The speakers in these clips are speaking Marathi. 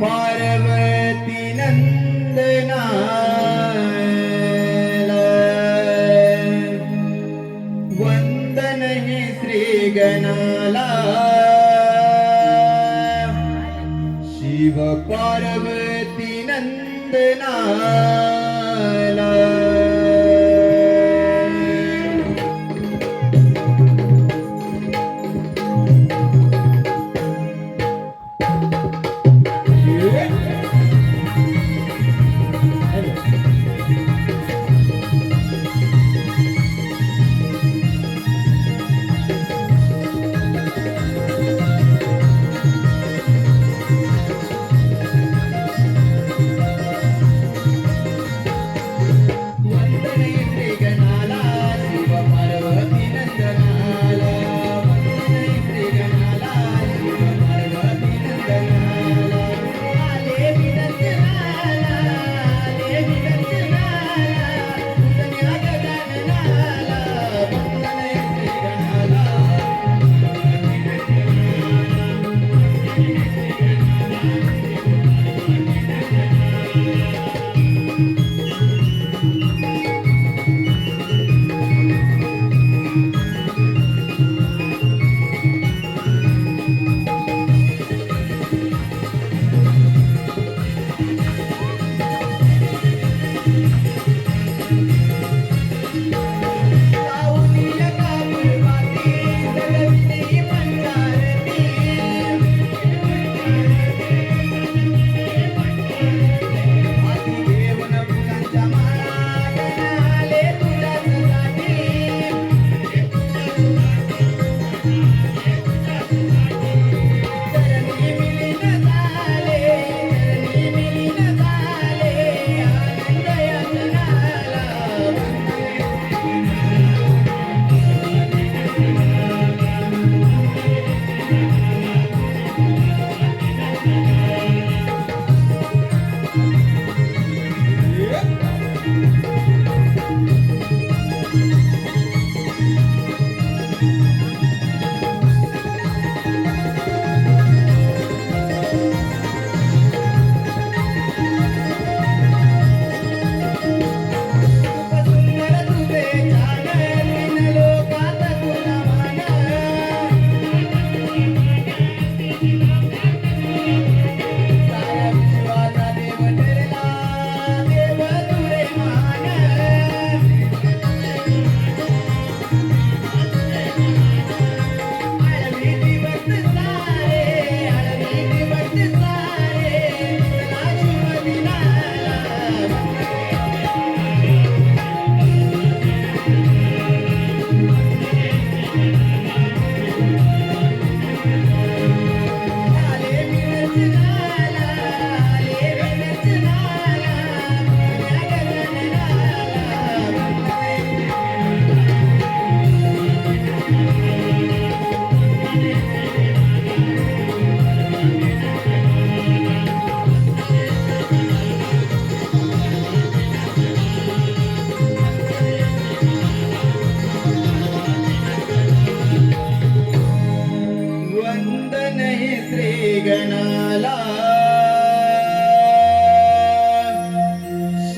पार्वती नंदनाला वंदन हे श्रीगणाला शिव पार्वती नंदनाला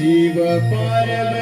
शिव पार्वती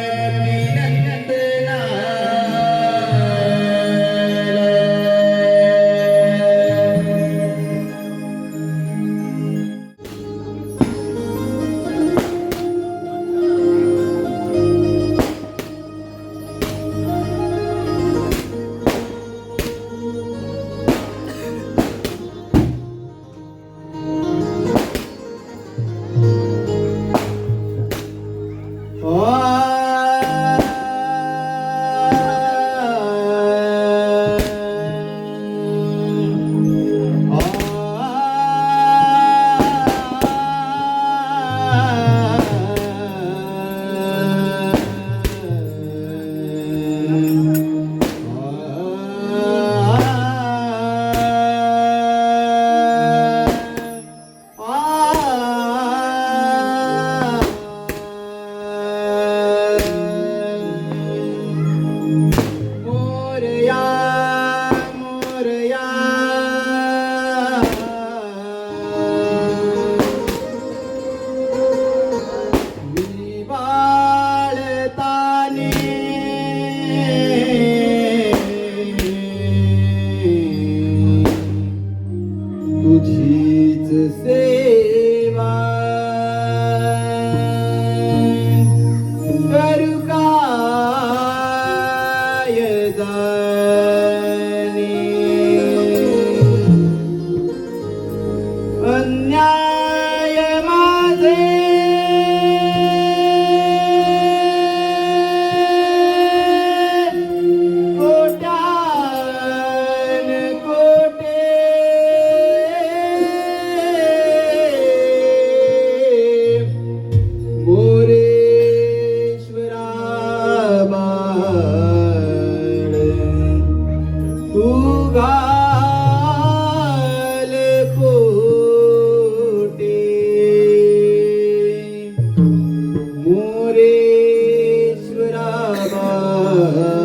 Uhum.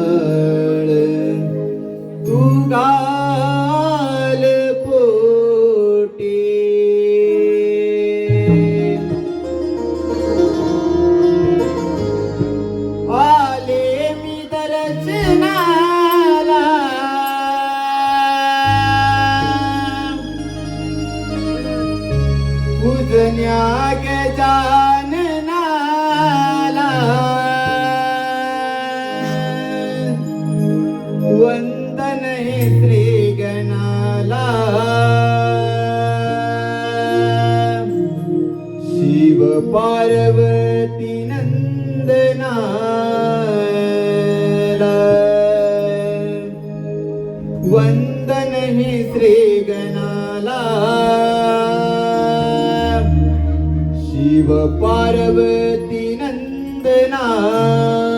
पार्वती नंदना.